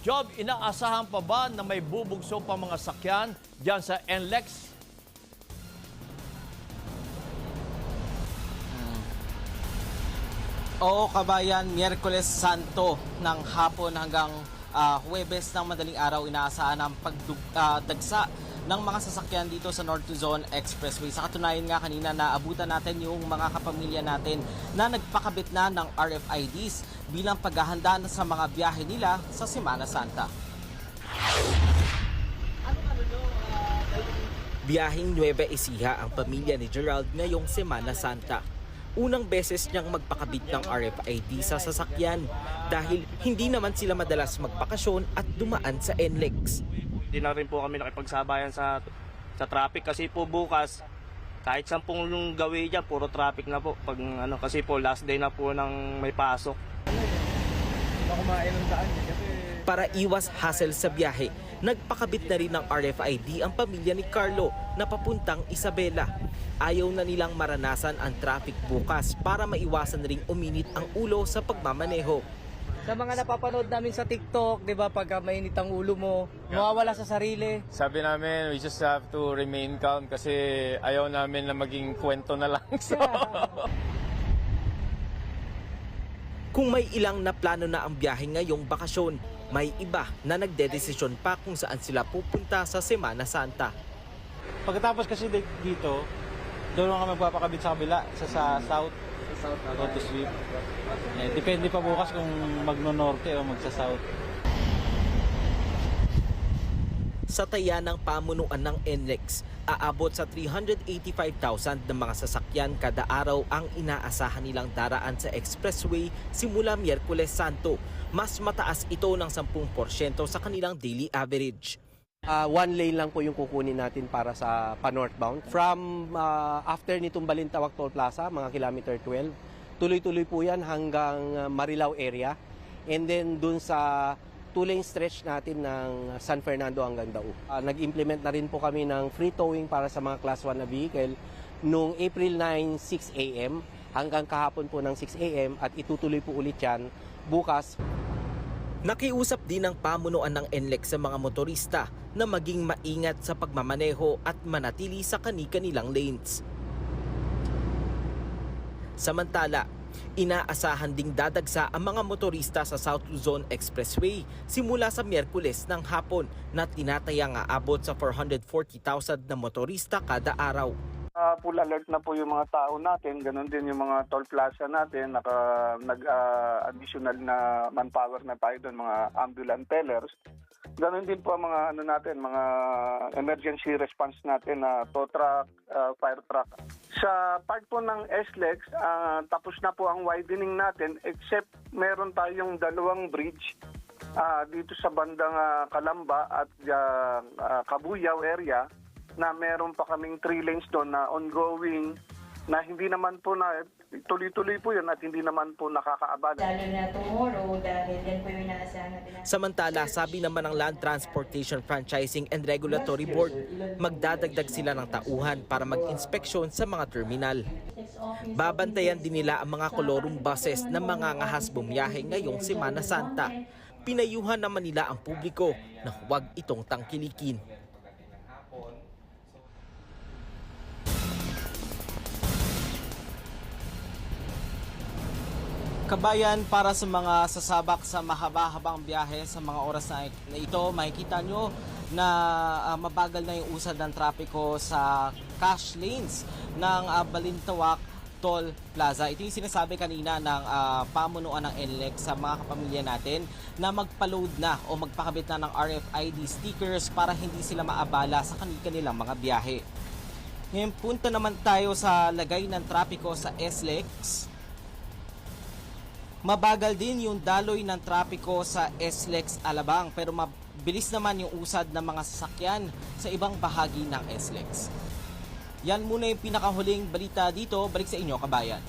Job, inaasahan pa ba na may bubugso pa mga sakyan dyan sa NLEX? Oo, kabayan, Miyerkules Santo ng hapon hanggang ah, Huwebes ng madaling araw inaasahan ang pagdagsa ng mga sasakyan dito sa North Luzon Expressway. Sa katunayan nga kanina naabutan natin yung mga kapamilya natin na nagpakabit na ng RFIDs bilang paghahanda sa mga biyahe nila sa Semana Santa. Biyahing Nueva Ecija ang pamilya ni Gerald ngayong Semana Santa. Unang beses niyang magpakabit ng RFID sa sasakyan dahil hindi naman sila madalas magbakasyon at dumaan sa NLEX. Hindi na rin po kami nakipagsabayan sa sa traffic kasi po bukas kahit sampung yung gawin dyan, puro traffic na po. Pag, ano, kasi po last day na po ng may pasok. Para iwas hassle sa biyahe, nagpakabit na rin ng RFID ang pamilya ni Carlo na papuntang Isabela. Ayaw na nilang maranasan ang traffic bukas para maiwasan ring uminit ang ulo sa pagmamaneho. Sa mga napapanood namin sa TikTok, 'di ba, pagka mainit ang ulo mo, mawawala sa sarili. Sabi namin, we just have to remain calm kasi ayaw namin na maging kwento na lang. So, Kung may ilang na plano na ang biyahe ngayong bakasyon, may iba na nagdedesisyon pa kung saan sila pupunta sa Semana Santa. Pagkatapos kasi di- dito, doon kami magpapakabit sa kabila, sa, sa south. Sa south, to sweep. Eh, depende pa bukas kung magno-norte o magsa-south. Sa taya ng pamunuan ng NLEX, aabot sa 385,000 na mga sasakyan kada araw ang inaasahan nilang daraan sa expressway simula Miyerkules Santo. Mas mataas ito ng 10% sa kanilang daily average. Ah, one lane lang po yung kukunin natin para sa pa-northbound. From ah, after nitong Balintawak Toll Plaza, mga kilometer 12, tuloy-tuloy po yan hanggang ah, Marilao area. And then dun sa two-lane stretch natin ng San Fernando hanggang Dao. Ah, nag-implement na rin po kami ng free towing para sa mga class 1 na vehicle noong April 9, 6 a.m. hanggang kahapon po ng 6 a.m. at itutuloy po ulit yan bukas Nakiusap din ng pamunuan ng NLEX sa mga motorista na maging maingat sa pagmamaneho at manatili sa kani-kanilang lanes. Samantala, inaasahan ding dadagsa ang mga motorista sa South Luzon Expressway simula sa Miyerkules ng hapon na tinatayang aabot sa 440,000 na motorista kada araw. Ah, full alert na po yung mga tao natin, ganun din yung mga toll plaza natin, naka nag ah, additional na manpower na tayo doon, mga ambulance tellers. Ganun din po ang mga ano natin, mga emergency response natin na tow truck, ah, fire truck. Sa part po ng SLEX, ah, tapos na po ang widening natin except meron tayong dalawang bridge ah, dito sa bandang ah, Kalamba at ah, ah, Kabuyao area na meron pa kaming three lanes doon na ongoing na hindi naman po na tuloy-tuloy po yun at hindi naman po nakakaabala. Lalo na tomorrow dahil yan po yung inaasahan natin. Samantala, sabi naman ng Land Transportation Franchising and Regulatory Board, magdadagdag sila ng tauhan para mag-inspeksyon sa mga terminal. Babantayan din nila ang mga kolorum buses na mga ngahas bumiyahe ngayong Semana Santa. Pinayuhan naman nila ang publiko na huwag itong tangkilikin. Kabayan, para sa mga sasabak sa mahaba-habang biyahe sa mga oras na ito, makikita nyo na ah, mabagal na yung usad ng trapiko sa cash lanes ng ah, Balintawak Toll Plaza. Ito yung sinasabi kanina ng ah, pamunuan ng NLEX sa mga kapamilya natin na magpa-load na o magpakabit na ng RFID stickers para hindi sila maabala sa kanilang mga biyahe. Ngayon punta naman tayo sa lagay ng trapiko sa SLEX. Mabagal din yung daloy ng trapiko sa SLEX Alabang pero mabilis naman yung usad ng mga sasakyan sa ibang bahagi ng SLEX. Yan muna yung pinakahuling balita dito. Balik sa inyo, kabayan.